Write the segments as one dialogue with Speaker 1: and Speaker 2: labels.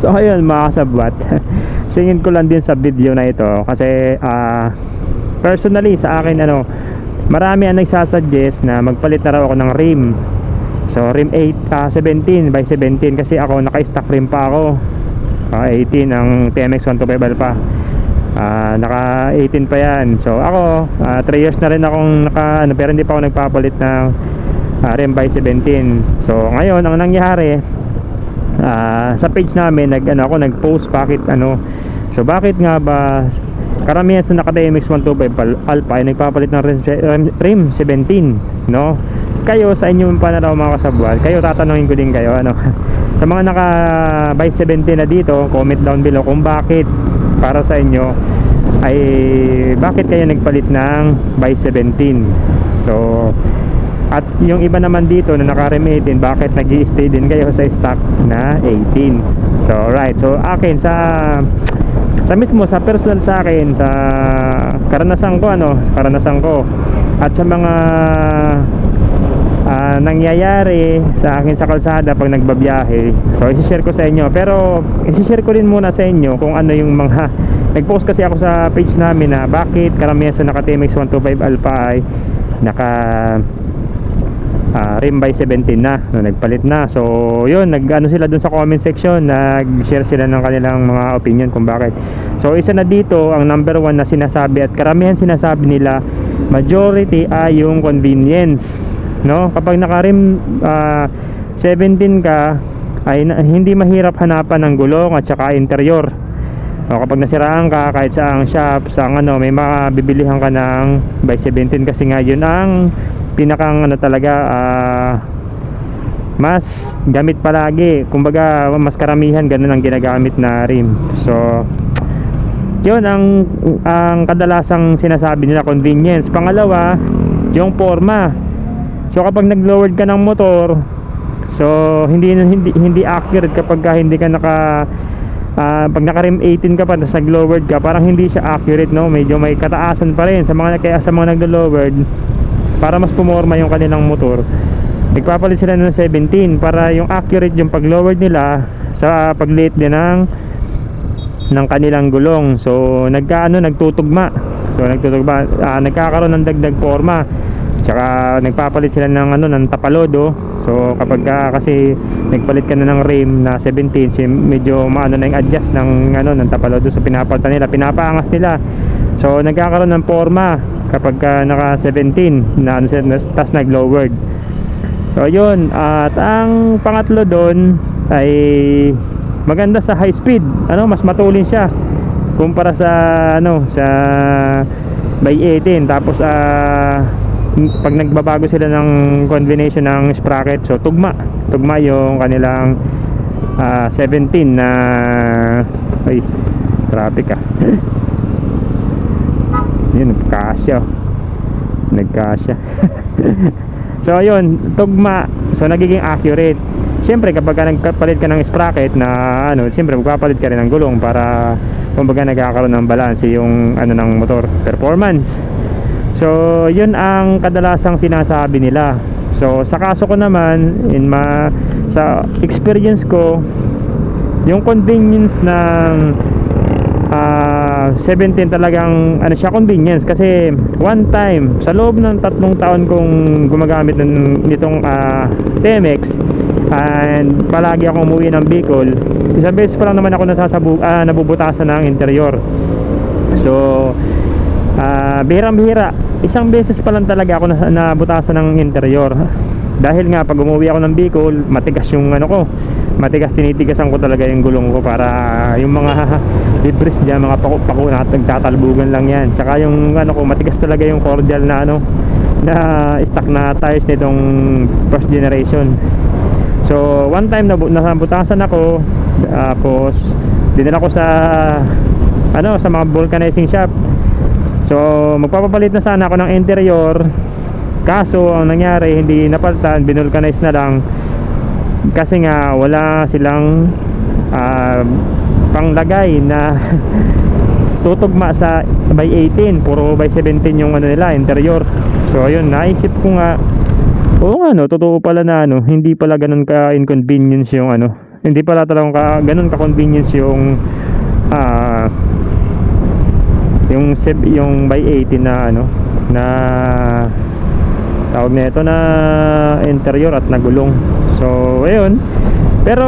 Speaker 1: So ayun mga kasabwat. Singin ko lang din sa video na ito Kasi ah, Personally sa akin ano Marami ang nagsasuggest na magpalit na raw ako ng rim. So rim 8, ah, 17 by 17 Kasi ako naka-stock rim pa ako. Ah, 18 ang TMX 125 Alpha Ah, naka 18 pa. Yan. So ako 3 years na rin akong naka ano, pero hindi pa ako nagpapalit ng ah, rim by 17 so ngayon ang nangyari ah, sa page namin nag ano ako nag-post bakit ano so bakit nga ba karamihan sa naka TMX 125 Al- Alpha ay nagpapalit ng rim, rim, rim 17 no? Kayo sa inyong pananaw mga kasabwat kayo tatanungin ko din kayo ano sa mga naka by 17 na dito comment down below kung bakit para sa inyo ay bakit kayo nagpalit ng by 17 so at yung iba naman dito na naka rim 18 bakit nag stay din kayo sa stock na 18 so right. So akin sa sa mismo sa personal sa akin sa karanasan ko ano sa karanasan ko at sa mga ah, nangyayari sa akin sa kalsada pag nagbabiyahe. So isi-share ko sa inyo. Pero isi-share ko din muna sa inyo kung ano yung mga nag-post kasi ako sa page namin na bakit karamihan sa naka TMX 125 Alpha ay naka ah, rim by 17 na no, nagpalit na. So yun nag ano sila dun sa comment section nag-share sila ng kanilang mga opinion kung bakit. So isa na dito ang number one na sinasabi at karamihan sinasabi nila majority ay yung convenience no? Kapag naka-rim ah, 17 ka ay hindi mahirap hanapan ng gulong at saka interior. O kapag nasiraan ka kahit sa ang shop sa ang ano may mabibilihan ka ng by 17 kasi nga yun ang pinakang ano talaga ah, mas gamit palagi. Kumbaga mas karamihan ganun ang ginagamit na rim. So yun ang ang kadalasang sinasabi nila convenience. Pangalawa yung forma. So kapag nag-lowered ka ng motor so hindi hindi hindi accurate kapag ka hindi ka naka Ah, pag naka rim 18 ka pa tapos nag-lowered ka parang hindi siya accurate no? Medyo may kataasan pa rin sa mga kaya sa mga naglo-lowered para mas pumorma yung kanilang motor nagpapalit sila ng 17 para yung accurate yung pag-lowered nila sa pagliit din ng ng kanilang gulong. So nagkaano nagtutugma. So nagtutugma. Ah, nagkakaroon ng dagdag forma. Tsaka nagpapalit sila ng ano ng tapalodo. So kapag ka, kasi nagpalit ka na ng rim na 17 si medyo maano na yung adjust ng ano ng tapalodo. So pinapalitan nila pinapaangas nila. So nagkakaroon ng forma kapag ka naka 17 na ano tas nag lowered so yun. At ang pangatlo doon ay maganda sa high speed. Ano mas matulin siya kumpara sa ano sa by 18 tapos ah pag nagbabago sila ng combination ng sprocket so tugma. Tugma yung kanilang ah, 17 na ay traffic ah yun nagkasya oh. nagkasya so ayun tugma so nagiging accurate Siyempre kapag ka nagpalit ka ng sprocket na ano, siyempre magpapalit ka rin ng gulong para kumbaga nagkakaroon ng balance yung ano ng motor performance. So, yun ang kadalasang sinasabi nila. So, sa kaso ko naman, in ma sa experience ko, yung convenience ng ah 17 talagang ano siya convenience. Kasi one time sa loob ng tatlong taon kong gumagamit ng nitong ah, TMX and palagi akong umuwi ng Bicol isang beses pa lang naman ako nasasabu ah, nabubutasan ng interior. So ah bihirang bihira isang beses pa lang talaga ako na, nabutasan ng interior. Dahil nga pag umuwi ako ng Bicol matigas yung ano ko matigas tinitigasan ko talaga yung gulong ko para yung mga debris dyan mga pako-pako na nagtatalbugan lang yan. Tsaka yung ano ko matigas talaga yung cordial na ano na stock na tires nitong first generation. So one time nabu- nasabutasan ako tapos dinala ko sa ano sa mga vulcanizing shop. So magpapapalit na sana ako ng interior. Kaso ang nangyari hindi napalitan binulcanize na lang kasi nga wala silang ah, panglagay na tutugma sa by 18 puro by 17 yung ano nila interior. So ayun naisip ko nga oo nga no totoo pala na ano hindi pala ganun ka inconvenience yung ano hindi pala talagang ka, ganun ka-convenience yung ah yung yung by 80 na ano na tawag na ito na interior at nagulong. So ayun. Pero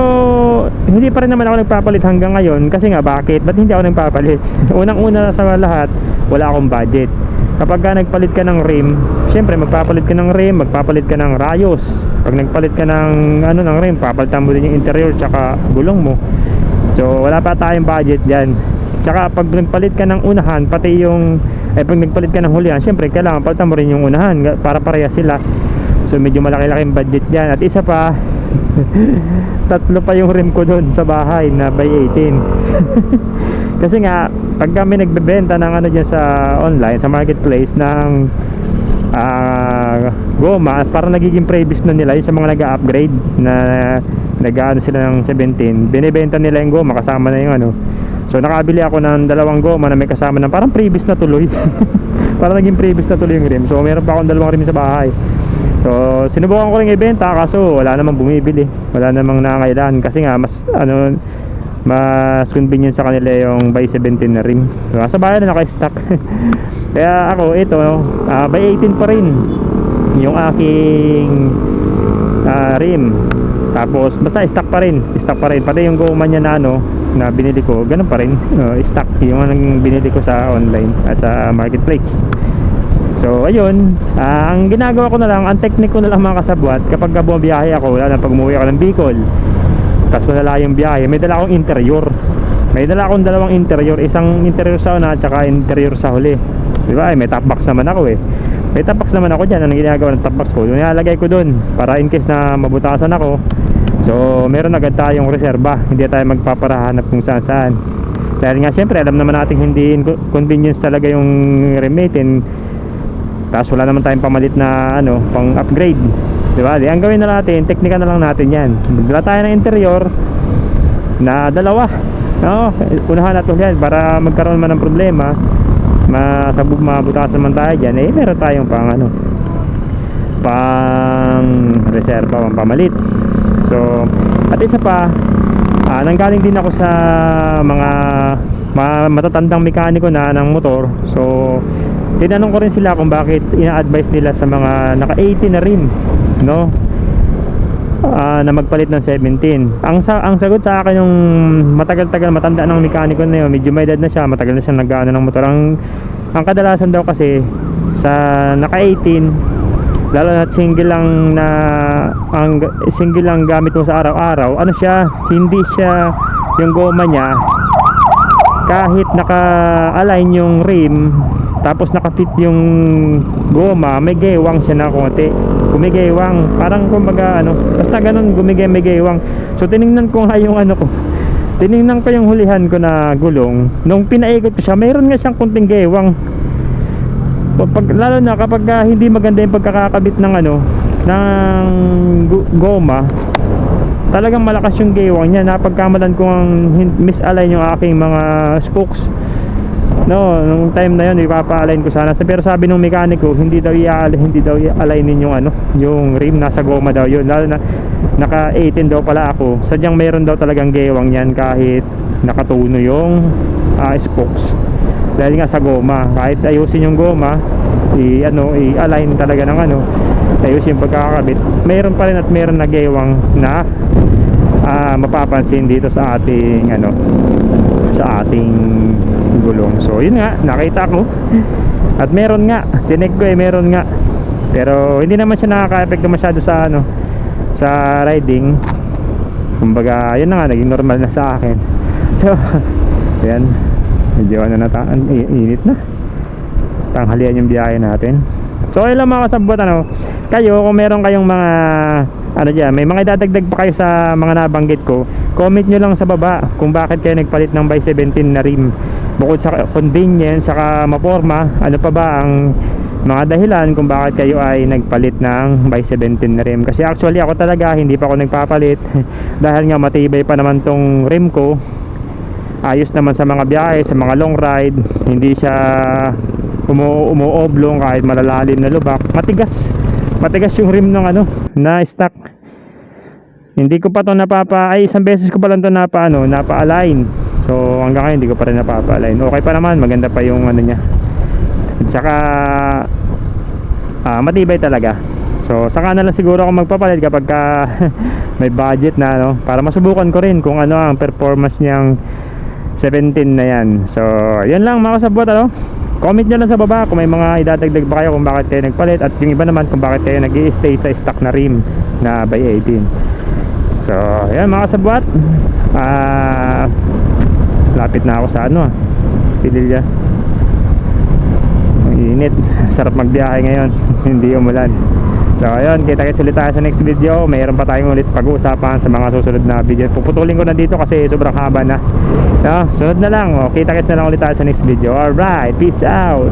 Speaker 1: hindi pa rin naman ako nagpapalit hanggang ngayon kasi nga bakit? Ba't hindi ako nagpapalit? Unang una sa lahat wala akong budget. Kapag ka nagpalit ka ng rim syempre magpapalit ka ng rim magpapalit ka ng rayos. Pag nagpalit ka ng ano ng rim papalitan mo din yung interior tsaka gulong mo. So wala pa tayong budget dyan Saka pag nagpalit ka ng unahan, pati yung eh pag nagpalit ka ng hulihan, syempre kailangan palitan mo rin yung unahan para pareha sila. So medyo malaki-laking budget diyan. At isa pa, tatlo pa yung rim ko doon sa bahay na by 18. Kasi nga, pag kami nagbebenta ng ano diyan sa online, sa marketplace ng ah goma, para nagiging previous na nila yung sa mga nag-upgrade na nag-ano sila ng 17, binebenta nila yung goma kasama na yung ano So nakabili ako ng dalawang goma na may kasama ng parang previous na tuloy. parang naging previous na tuloy yung rim. So meron pa akong dalawang rim sa bahay. So sinubukan ko rin ibenta kaso wala namang bumibili. Wala namang nangailangan kasi nga mas ano mas convenient sa kanila yung by 17 na rim. So nasa bahay na naka-stock. Kaya ako ito ah, by 18 pa rin yung aking ah, rim. Tapos basta stock pa rin, stock pa rin. Pati yung goma niya na ano na binili ko, ganun pa rin. Uh, stock yung anong binili ko sa online, ah, sa marketplace. So ayun, ah, ang ginagawa ko na lang, ang technique ko na lang mga kasabwat, kapag bumabiyahe ako, wala na pag umuwi ako ng Bicol, tapos malala yung biyahe, may dala akong interior. May dala akong dalawang interior, isang interior sa una at saka interior sa huli. Di ba? Ay, may top box naman ako eh. May top box naman ako dyan. Anong ginagawa ng top box ko? Yung nilalagay ko dun para in case na mabutasan ako. So, meron agad tayong reserba. Hindi tayo magpaparahanap kung saan saan. Dahil nga siyempre, alam naman natin hindi convenience talaga yung rematin. Tapos wala naman tayong pamalit na ano, pang upgrade. Di ba? Di, ang gawin na natin, teknika na lang natin yan. Magdala tayo ng interior na dalawa. No? Unahan natin yan para magkaroon man ng problema. Masabog mabutasan man tayo dyan. Eh, meron tayong pang ano, pang reserva, pang pamalit. So, at isa pa, ah, nanggaling din ako sa mga ma- matatandang mekaniko na ng motor. So, tinanong ko rin sila kung bakit ina-advise nila sa mga naka-80 na rin, no? Ah, na magpalit ng 17. Ang sa ang sagot sa akin yung matagal-tagal matanda ng mekaniko na yun, medyo may edad na siya, matagal na siya nag-ano ng motor. Ang ang kadalasan daw kasi sa naka-18 lalo na single lang na ang single lang gamit mo sa araw-araw, ano siya, hindi siya yung goma niya. Kahit naka-align yung rim tapos nakapit yung goma may gewang siya na konti. Gumigewang parang kumbaga ano basta ganun gumigewang so tiningnan ko nga yung ano ko tiningnan ko yung hulihan ko na gulong. Nung pinaikot ko siya mayroon nga siyang kunting gewang pag, lalo na kapag ah, hindi maganda yung pagkakakabit ng ano ng goma talagang malakas yung gewang niya. Napagkamalan ko ang misalign yung aking mga spokes. No nung time na yun ipapa-align ko sana. Pero sabi nung mekaniko hindi daw i-align hindi daw i-alignin yung ano yung rim. Nasa goma daw yun. Lalo na naka 18 daw pala ako. Sadyang meron daw talagang gewang yan kahit nakatuno yung ah, spokes dahil nga sa goma. Kahit ayusin yung goma i ano i-align talaga ng ano ayusin yung pagkakabit meron pa rin at meron na gewang na ah, mapapansin dito sa ating ano sa ating gulong. So yun nga nakita ko. At meron nga chinek ko eh meron nga. Pero hindi naman siya nakaka-epekto masyado sa ano sa riding. Kumbaga yun na nga naging normal na sa akin. So yan medyo ano na ta an- i- init na. Tanghalian yung biyahe natin. So ayun lang mga kasabot ano kayo kung meron kayong mga ano dyan may mga idadagdag pa kayo sa mga nabanggit ko comment nyo lang sa baba kung bakit kayo nagpalit ng by 17 na rim. Bukod sa convenience saka maporma ano pa ba ang mga dahilan kung bakit kayo ay nagpalit ng by 17 na rim? Kasi actually ako talaga hindi pa ako nagpapalit. Dahil nga matibay pa naman tong rim ko ayos naman sa mga biyahe sa mga long ride hindi siya umu umuoblong kahit malalalim na lubak matigas matigas yung rim ng ano na stock Hindi ko pa to napapa ay isang beses ko pa lang to napa ano, napa-align. So hanggang ngayon hindi ko pa rin napapa-align. Okay pa naman, maganda pa yung ano niya. At saka ah, matibay talaga. So saka na lang siguro ako magpapalit kapag ka may budget na ano para masubukan ko rin kung ano ang performance niyang 17 na yan. So yun lang mga kasabot ano. Comment nyo lang sa baba kung may mga idadagdag ba kayo kung bakit kayo nagpalit at yung iba naman kung bakit kayo nag stay sa stock na rim na by 18. So, yan mga kasabwat. Ah, lapit na ako sa ano, ah, Pililya. Ang init. Sarap magbiyahe ngayon. Hindi umulan. So, ayun, kita-kits ulit tayo sa next video. Mayroon pa tayong ulit pag-uusapan sa mga susunod na video. Puputulin ko na dito kasi sobrang haba na. No, sunod na lang. Oh, kita-kits na lang ulit tayo sa next video. Alright, peace out.